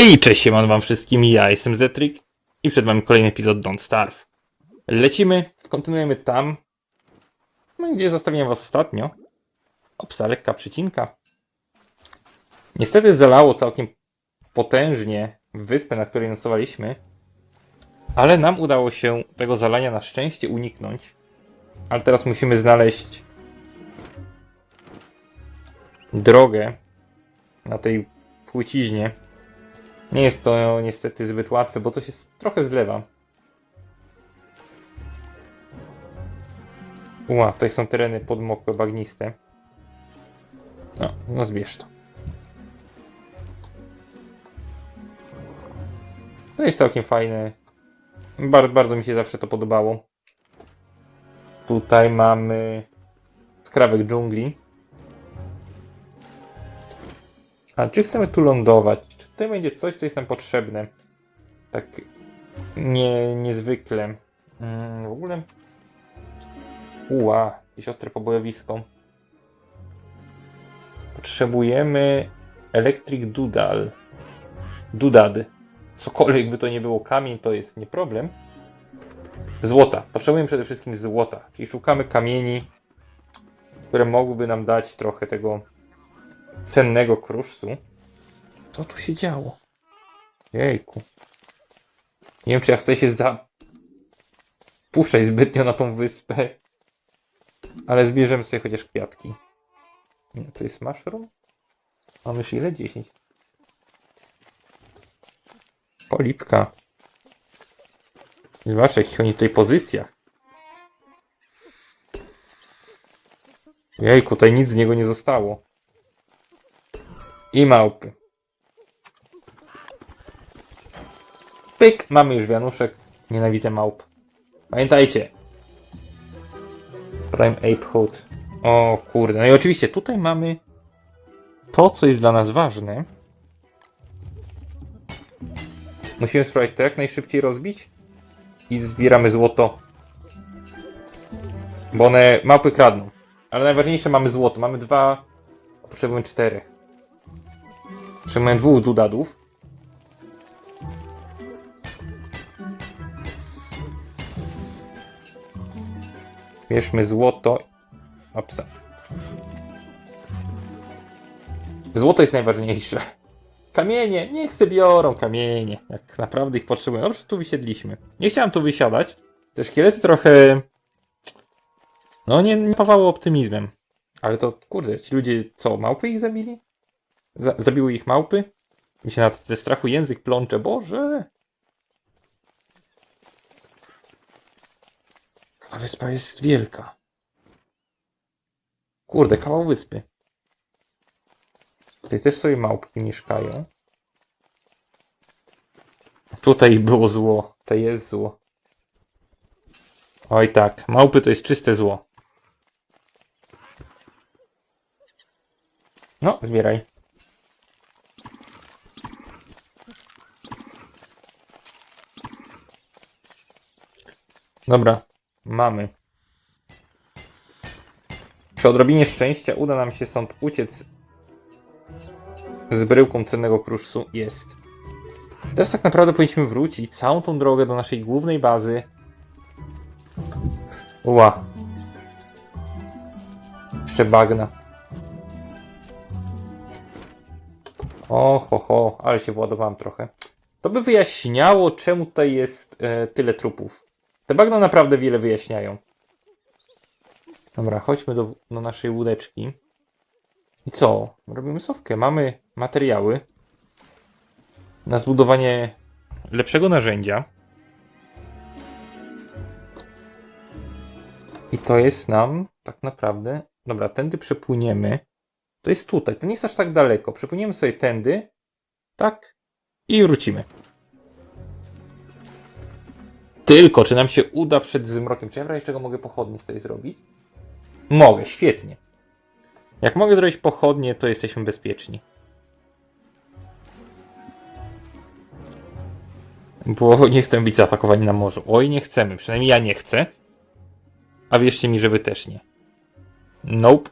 Hej, cześć, siemano wam wszystkim, ja jestem Zetrik i przed wami kolejny epizod Don't Starve. Lecimy, kontynuujemy tam, no, gdzie zostawiłem was ostatnio. Opsa, lekka przycinka. Niestety zalało całkiem potężnie wyspę, na której nocowaliśmy, ale nam udało się tego zalania na szczęście uniknąć. Ale teraz musimy znaleźć drogę na tej płyciźnie. Nie jest to niestety zbyt łatwe, bo to się trochę zlewa. Ła, tutaj są tereny podmokłe, bagniste. No, no zbierz to. To jest całkiem fajne. Bardzo, bardzo mi się zawsze to podobało. Tutaj mamy skrawek dżungli. A czy chcemy tu lądować? Tutaj będzie coś, co jest nam potrzebne? Tak nie, niezwykle. Mm, w ogóle... Uła, jakieś ostre pobojowisko. Potrzebujemy Electric Dudal. Dudad. Cokolwiek by to nie było, kamień to jest nie problem. Złota. Potrzebujemy przede wszystkim złota. Czyli szukamy kamieni, które mogłyby nam dać trochę tego cennego kruszcu. Co tu się działo? Jejku. Nie wiem, czy ja chcę się zapuszczać zbytnio na tą wyspę. Ale zbierzemy sobie chociaż kwiatki. Nie, to jest mushroom? Mamy już ile? 10. Polipka. Zobacz, jakich oni tutaj pozycjach. Jejku, tutaj nic z niego nie zostało. I małpy. Pyk, mamy już wianuszek. Nienawidzę małp. Pamiętajcie. Prime Ape Hood. O kurde. No i oczywiście tutaj mamy to, co jest dla nas ważne. Musimy spróbować to jak najszybciej rozbić. I zbieramy złoto. Bo one małpy kradną. Ale najważniejsze mamy złoto. Mamy dwa. Potrzebujemy czterech. Potrzebujemy dwóch dudadów. Bierzmy złoto. Opsa. Złoto jest najważniejsze. Kamienie, niech se biorą kamienie. Jak naprawdę ich potrzebują. Dobrze, tu wysiedliśmy. Nie chciałem tu wysiadać. Te szkielety trochę. No, nie, nie pawały optymizmem. Ale to, kurde, ci ludzie co, małpy ich zabili? Za zabiły ich małpy? Mi się na ze strachu język plącze. Boże! Ta wyspa jest wielka. Kurde, kawał wyspy. Tutaj też sobie małpki mieszkają. Tutaj było zło. To jest zło. Oj tak, małpy to jest czyste zło. No, zbieraj. Dobra, mamy. Przy odrobinie szczęścia uda nam się stąd uciec z bryłką cennego kruszcu. Jest. Teraz tak naprawdę powinniśmy wrócić całą tą drogę do naszej głównej bazy. Ła. Jeszcze bagna. O, ho, ho, ale się władowałem trochę. To by wyjaśniało, czemu tutaj jest e, tyle trupów. Te bagna naprawdę wiele wyjaśniają. Dobra, chodźmy do, do naszej łódeczki. I co? Robimy sowkę. Mamy materiały na zbudowanie lepszego narzędzia. I to jest nam tak naprawdę. Dobra, tędy przepłyniemy. To jest tutaj. To nie jest aż tak daleko. Przepłyniemy sobie tędy. Tak. I wrócimy. Tylko, czy nam się uda przed zmrokiem? Czy ja w razie czego mogę pochodnie sobie zrobić? Mogę, świetnie. Jak mogę zrobić pochodnie, to jesteśmy bezpieczni. Bo nie chcemy być zaatakowani na morzu. Oj, nie chcemy. Przynajmniej ja nie chcę. A wierzcie mi, że wy też nie. Nope.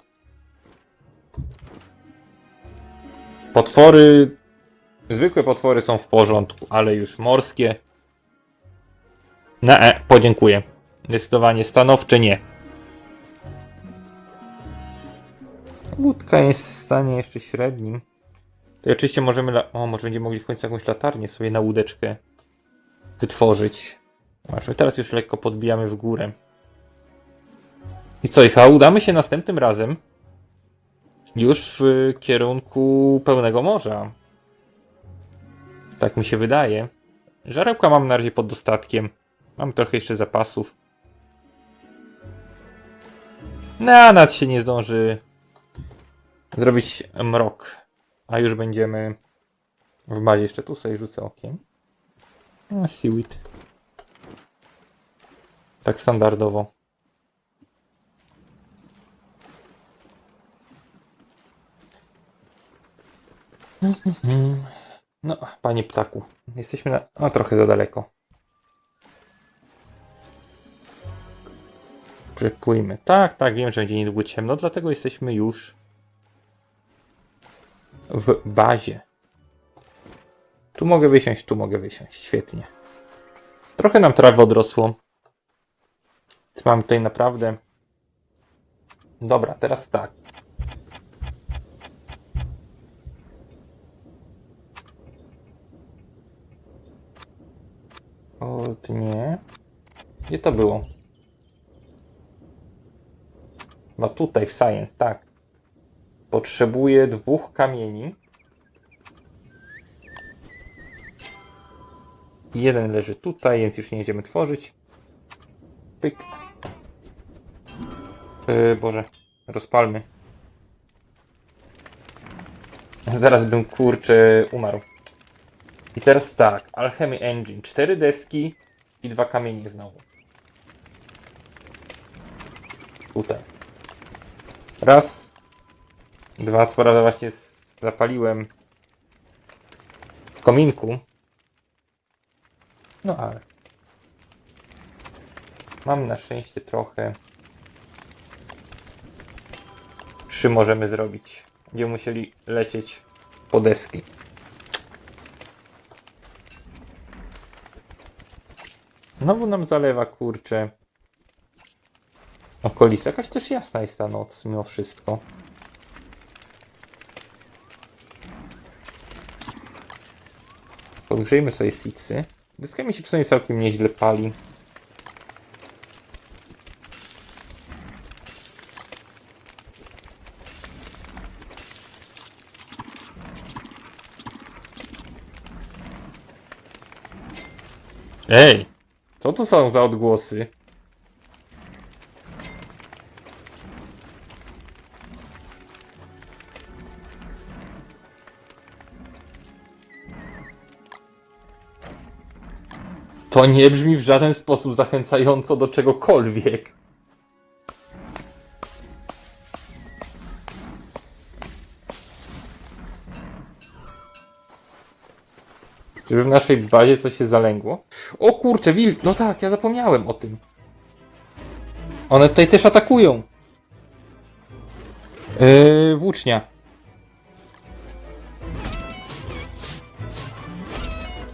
Potwory Zwykłe potwory są w porządku, ale już morskie. Na e, podziękuję. Zdecydowanie stanowcze nie. Łódka jest w stanie jeszcze średnim. To oczywiście możemy. La- o, może będziemy mogli w końcu jakąś latarnię sobie na łódeczkę wytworzyć. My teraz już lekko podbijamy w górę. I co, Icha, udamy się następnym razem już w kierunku pełnego morza. Tak mi się wydaje. Żarełka mam na razie pod dostatkiem. Mam trochę jeszcze zapasów. Na nad się nie zdąży zrobić mrok. A już będziemy w bazie. Jeszcze tu sobie rzucę okiem. No, seaweed. Tak standardowo. No, panie ptaku. Jesteśmy na... No, trochę za daleko. Przypłyjmy. Tak, tak, wiem, że będzie niedługo ciemno, dlatego jesteśmy już w bazie. Tu mogę wysiąść, tu mogę wysiąść. Świetnie. Trochę nam trawy odrosło. Mam tutaj naprawdę... Dobra, teraz tak. O, nie. Gdzie to było? No tutaj, w Science, tak. Potrzebuję dwóch kamieni. Jeden leży tutaj, więc już nie będziemy tworzyć. Pyk. Yy, Boże, rozpalmy. Zaraz bym kurczę umarł. I teraz tak, Alchemy Engine, cztery deski i dwa kamienie znowu. Tutaj. Raz. Dwa, co prawda właśnie zapaliłem w kominku. No ale. Mam na szczęście trochę. Trzy możemy zrobić. Będziemy musieli lecieć po deski. Znowu nam zalewa, kurczę. Okolica. Jakaś też jasna jest ta noc, mimo wszystko. Podgrzejmy sobie sicy. Dyska mi się w sumie całkiem nieźle pali. Ej! Co to są za odgłosy? To nie brzmi w żaden sposób zachęcająco do czegokolwiek. Czy w naszej bazie coś się zalęgło? O kurczę, wilk! No tak, ja zapomniałem o tym. One tutaj też atakują. Yy, włócznia.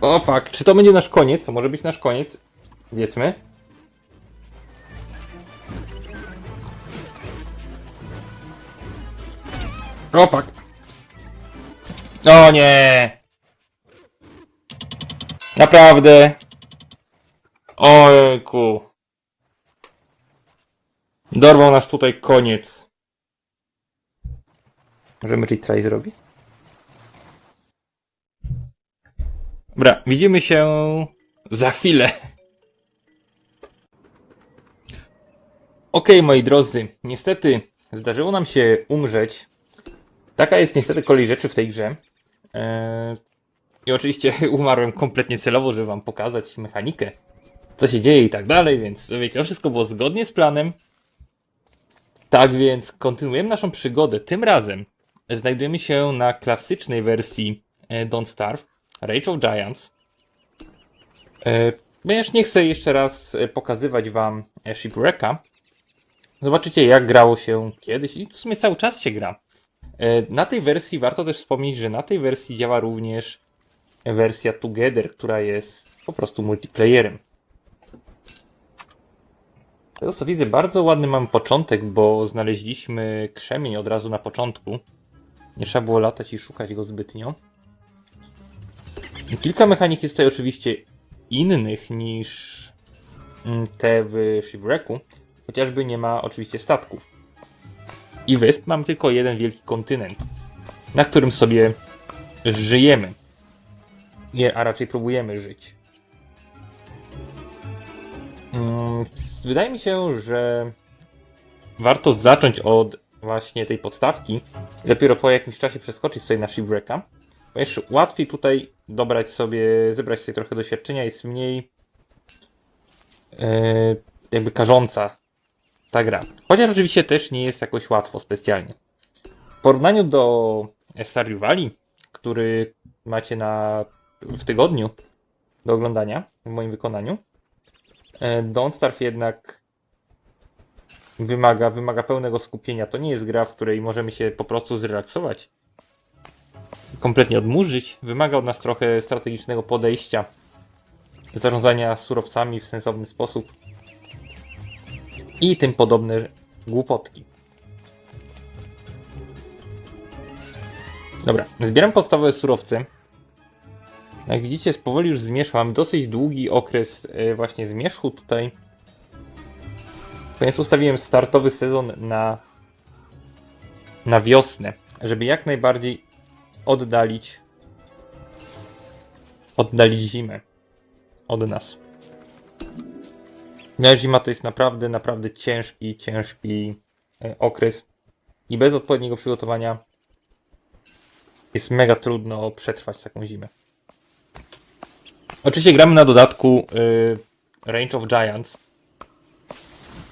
O fuck, czy to będzie nasz koniec? To może być nasz koniec. Zjedzmy. O fuck. O nie! Naprawdę. Ojku. Dorwał nas tutaj koniec. Możemy retry zrobić? Dobra, widzimy się za chwilę. Okej, moi drodzy, niestety zdarzyło nam się umrzeć. Taka jest niestety kolej rzeczy w tej grze. Eee, I oczywiście umarłem kompletnie celowo, żeby wam pokazać mechanikę, co się dzieje i tak dalej, więc wiecie, to wszystko było zgodnie z planem. Tak więc kontynuujemy naszą przygodę. Tym razem znajdujemy się na klasycznej wersji e, Don't Starve, Rage of Giants. E, Ponieważ nie chcę jeszcze raz e, pokazywać wam e, Shipwrecka. Zobaczycie jak grało się kiedyś i w sumie cały czas się gra. Na tej wersji warto też wspomnieć, że na tej wersji działa również wersja Together, która jest po prostu multiplayerem. Tego co widzę, bardzo ładny mam początek, bo znaleźliśmy krzemień od razu na początku. Nie trzeba było latać i szukać go zbytnio. Kilka mechanik jest tutaj oczywiście innych niż mm, te w Shipwrecku, chociażby nie ma oczywiście statków. I wysp mam tylko jeden wielki kontynent, na którym sobie żyjemy. Nie, a raczej próbujemy żyć. Mm, Wydaje mi się, że warto zacząć od właśnie tej podstawki. Dopiero po jakimś czasie przeskoczyć sobie na Shipwrecka. Ponieważ łatwiej tutaj dobrać sobie, zebrać sobie trochę doświadczenia, jest mniej e, jakby karząca ta gra. Chociaż oczywiście też nie jest jakoś łatwo specjalnie. W porównaniu do Stardew Valley, który macie na, w tygodniu do oglądania w moim wykonaniu, e, Don't Starve jednak wymaga, wymaga pełnego skupienia. To nie jest gra, w której możemy się po prostu zrelaksować, kompletnie odmurzyć. Wymaga od nas trochę strategicznego podejścia, zarządzania surowcami w sensowny sposób i tym podobne głupotki. Dobra, zbieram podstawowe surowce. Jak widzicie, powoli już zmierzcham. Mam dosyć długi okres e, właśnie zmierzchu tutaj. Ponieważ ustawiłem startowy sezon na, na wiosnę, żeby jak najbardziej oddalić oddalić zimę od nas. No, zima to jest naprawdę, naprawdę ciężki, ciężki e, okres i bez odpowiedniego przygotowania jest mega trudno przetrwać taką zimę. Oczywiście gramy na dodatku y, Range of Giants.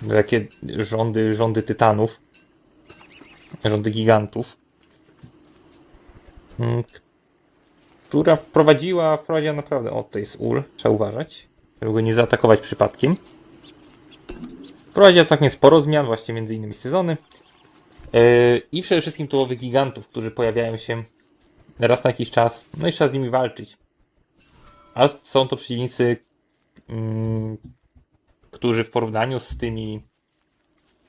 Takie rządy, rządy tytanów. Rządy gigantów. Mm, Która wprowadziła, wprowadziła naprawdę... O, to jest ul, trzeba uważać. Żeby go nie zaatakować przypadkiem. Wprowadziła całkiem sporo zmian, właśnie między innymi sezony. Yy, I przede wszystkim tułowych gigantów, którzy pojawiają się raz na jakiś czas. No i trzeba z nimi walczyć. A są to przeciwnicy, mm, którzy w porównaniu z tymi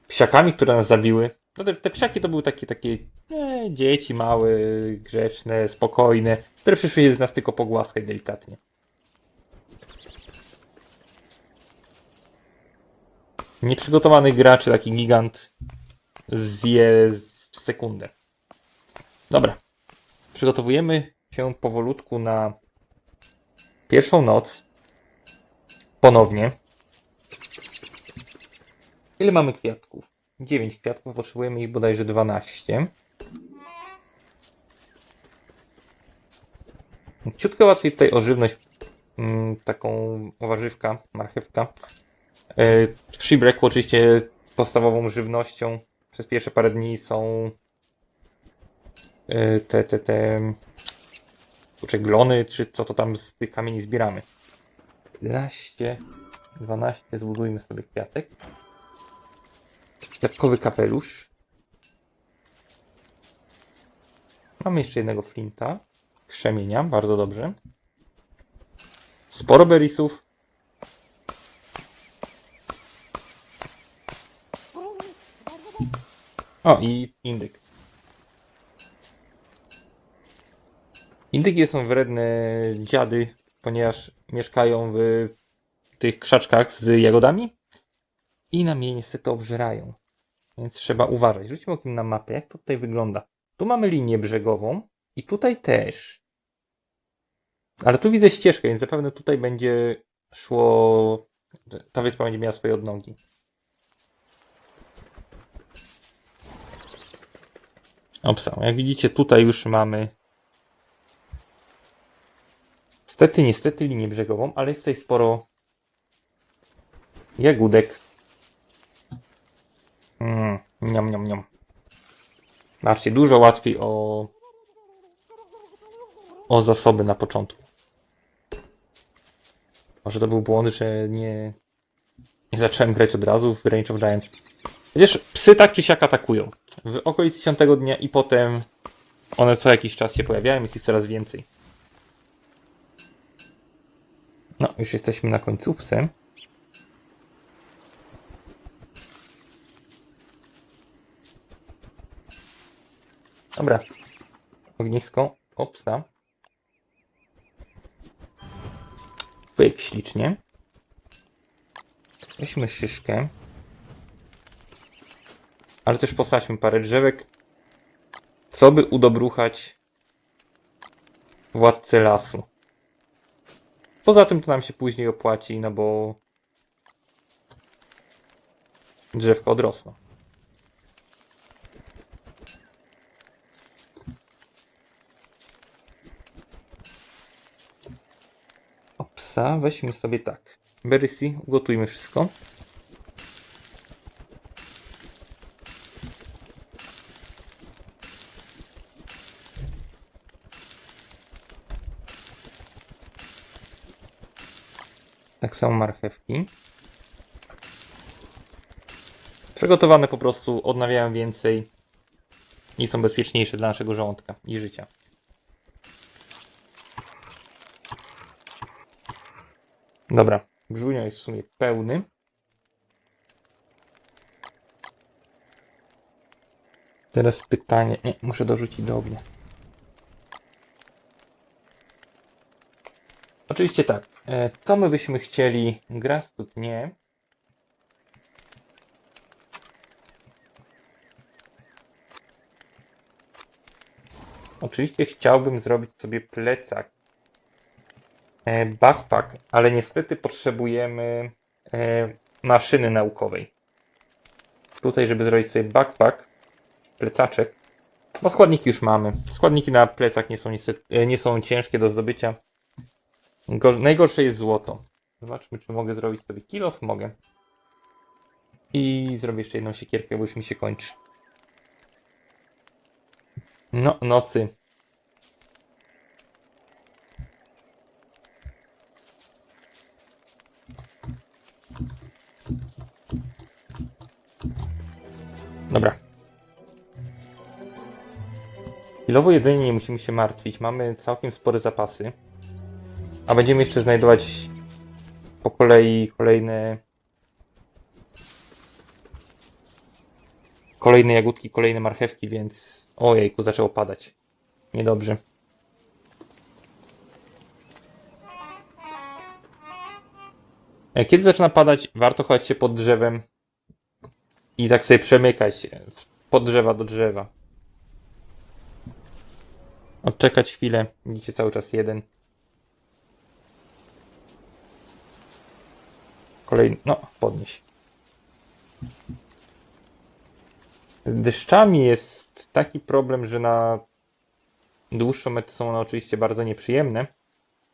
psiakami, które nas zabiły, no te, te psiaki to były takie, takie dzieci małe, grzeczne, spokojne, które przyszły się z nas tylko pogłaskać delikatnie. Nieprzygotowany gracz, taki gigant, zje sekundę. Dobra. Przygotowujemy się powolutku na pierwszą noc. Ponownie. Ile mamy kwiatków? 9 kwiatków, potrzebujemy ich bodajże 12. Ciutkę łatwiej tutaj o żywność, mm, taką warzywka, marchewka. E, W Shipwrecku oczywiście podstawową żywnością przez pierwsze parę dni są e, te, te, te kurczę, glony, czy co to tam z tych kamieni zbieramy. 11, 12, zbudujmy sobie kwiatek. Kwiatkowy kapelusz. Mamy jeszcze jednego flinta. Krzemienia, bardzo dobrze. Sporo berisów. O, i indyk. Indyki są wredne dziady, ponieważ mieszkają w tych krzaczkach z jagodami i na mnie niestety obżerają. Więc trzeba uważać. Rzućmy okiem na mapę, jak to tutaj wygląda. Tu mamy linię brzegową i tutaj też. Ale tu widzę ścieżkę, więc zapewne tutaj będzie szło. Ta wyspa będzie miała swoje odnogi. Obsa. Jak widzicie, tutaj już mamy Niestety, niestety linię brzegową, ale jest tutaj sporo jagódek. Mm, niam, niam, niam. Zobaczcie, dużo łatwiej o o zasoby na początku. Może to był błąd, że nie nie zacząłem grać od razu w Range of Giants. Przecież psy tak czy siak atakują. W okolicy 10 dnia i potem one co jakiś czas się pojawiają, jest ich coraz więcej. No, już jesteśmy na końcówce. Dobra. Ognisko. Opsa. Pyk, ślicznie. Weźmy szyszkę. Ale też posadźmy parę drzewek. Co by udobruchać władcę lasu. Poza tym to nam się później opłaci, no bo drzewka odrosną. Opsa, weźmy sobie tak. Berysy, ugotujmy wszystko. Tak samo marchewki. Przygotowane po prostu odnawiają więcej i są bezpieczniejsze dla naszego żołądka i życia. Dobra, brzunio jest w sumie pełny. Teraz pytanie. Nie, muszę dorzucić do ognia. Oczywiście tak. E, Co my byśmy chcieli? Grastut nie. Oczywiście chciałbym zrobić sobie plecak. E, Backpack, ale niestety potrzebujemy e, maszyny naukowej. Tutaj, żeby zrobić sobie backpack, plecaczek, bo składniki już mamy. Składniki na plecach nie są niestety, e, nie są ciężkie do zdobycia. Gor- najgorsze jest złoto. Zobaczmy, czy mogę zrobić sobie kill off. Mogę. I zrobię jeszcze jedną siekierkę, bo już mi się kończy. No, nocy. Chwilowo jedzenie nie musimy się martwić. Mamy całkiem spore zapasy. A będziemy jeszcze znajdować po kolei kolejne kolejne jagódki, kolejne marchewki, więc ojejku, zaczęło padać. Niedobrze. E, Kiedy zaczyna padać, warto chować się pod drzewem i tak sobie przemykać z pod drzewa do drzewa. Odczekać chwilę. Widzicie cały czas jeden. Kolejny. No, podnieś. Z deszczami jest taki problem, że na dłuższą metę są one oczywiście bardzo nieprzyjemne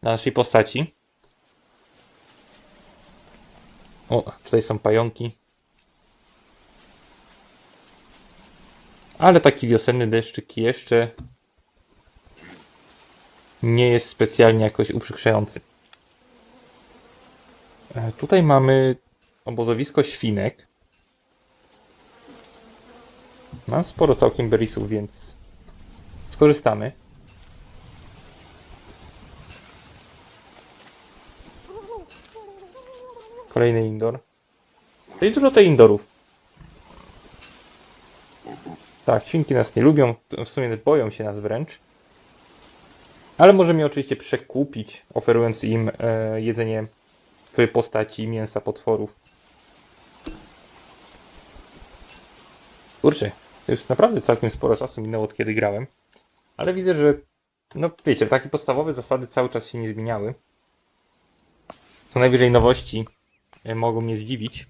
dla naszej postaci. O, tutaj są pająki. Ale taki wiosenny deszczyk jeszcze nie jest specjalnie jakoś uprzykrzający. E, Tutaj mamy obozowisko świnek. Mam sporo całkiem berisów, więc skorzystamy. Kolejny indoor. To jest dużo tych indorów. Tak, świnki nas nie lubią, w sumie boją się nas wręcz. Ale możemy oczywiście przekupić, oferując im e, jedzenie w postaci mięsa potworów. Kurczę, już naprawdę całkiem sporo czasu minęło od kiedy grałem. Ale widzę, że no wiecie, takie podstawowe zasady cały czas się nie zmieniały. Co najwyżej nowości e, mogą mnie zdziwić.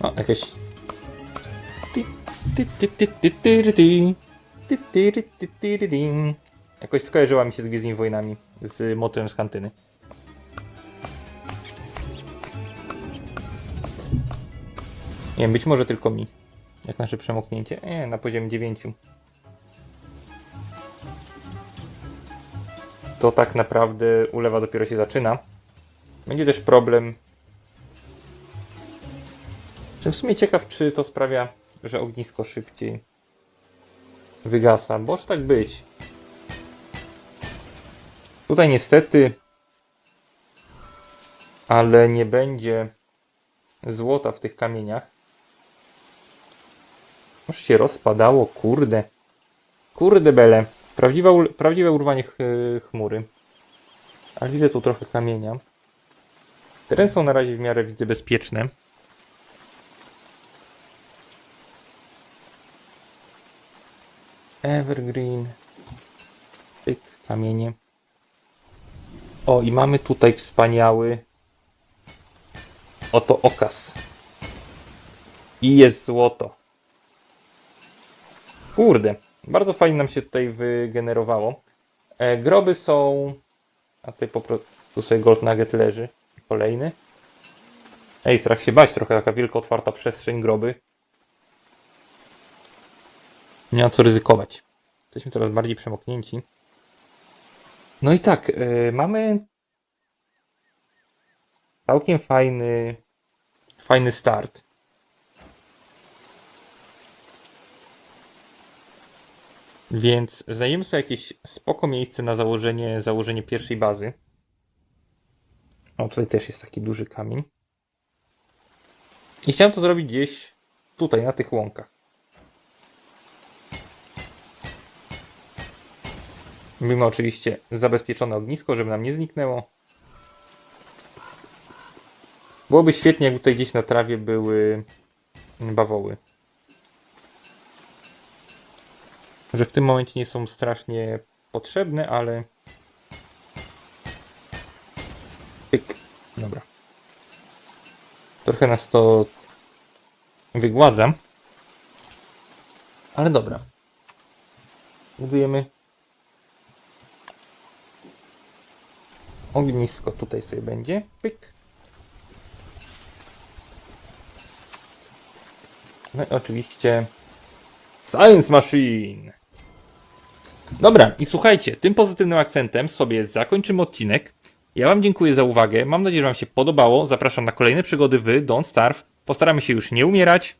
O, jakieś... Jakoś skojarzyła mi się z Gwiezdnymi Wojnami, z motywem z kantyny. Nie być może tylko mi. Jak nasze przemoknięcie? Nie, na poziomie 9. To tak naprawdę ulewa dopiero się zaczyna. Będzie też problem. Jestem w sumie ciekaw, czy to sprawia, że ognisko szybciej wygasa. Może tak być. Tutaj niestety, ale nie będzie złota w tych kamieniach. Już się rozpadało, kurde. Kurde bele. Prawdziwe, prawdziwe urwanie ch chmury. Ale widzę tu trochę kamienia. Tereny są na razie w miarę widzę bezpieczne. Evergreen. Pyk, kamienie. O, i mamy tutaj wspaniały oto okaz. I jest złoto. Kurde, bardzo fajnie nam się tutaj wygenerowało. E, groby są... A tutaj po prostu sobie gold nugget leży. Kolejny. Ej, strach się bać, trochę taka wielka otwarta przestrzeń, groby. Nie ma co ryzykować. Jesteśmy coraz bardziej przemoknięci. No i tak, yy, mamy całkiem fajny, fajny start. Więc znajdziemy sobie jakieś spoko miejsce na założenie, założenie pierwszej bazy. O, tutaj też jest taki duży kamień. I chciałem to zrobić gdzieś tutaj, na tych łąkach. Mamy oczywiście zabezpieczone ognisko, żeby nam nie zniknęło. Byłoby świetnie, jakby tutaj gdzieś na trawie były bawoły. Że w tym momencie nie są strasznie potrzebne, ale... Pyk. Dobra. Trochę nas to wygładza. Ale dobra. Budujemy ognisko tutaj sobie będzie. Pyk. No i oczywiście Science Machine. Dobra, i słuchajcie, tym pozytywnym akcentem sobie zakończymy odcinek. Ja Wam dziękuję za uwagę. Mam nadzieję, że Wam się podobało. Zapraszam na kolejne przygody w Don't Starve. Postaramy się już nie umierać.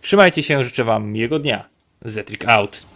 Trzymajcie się, życzę Wam miłego dnia. Zetrik out.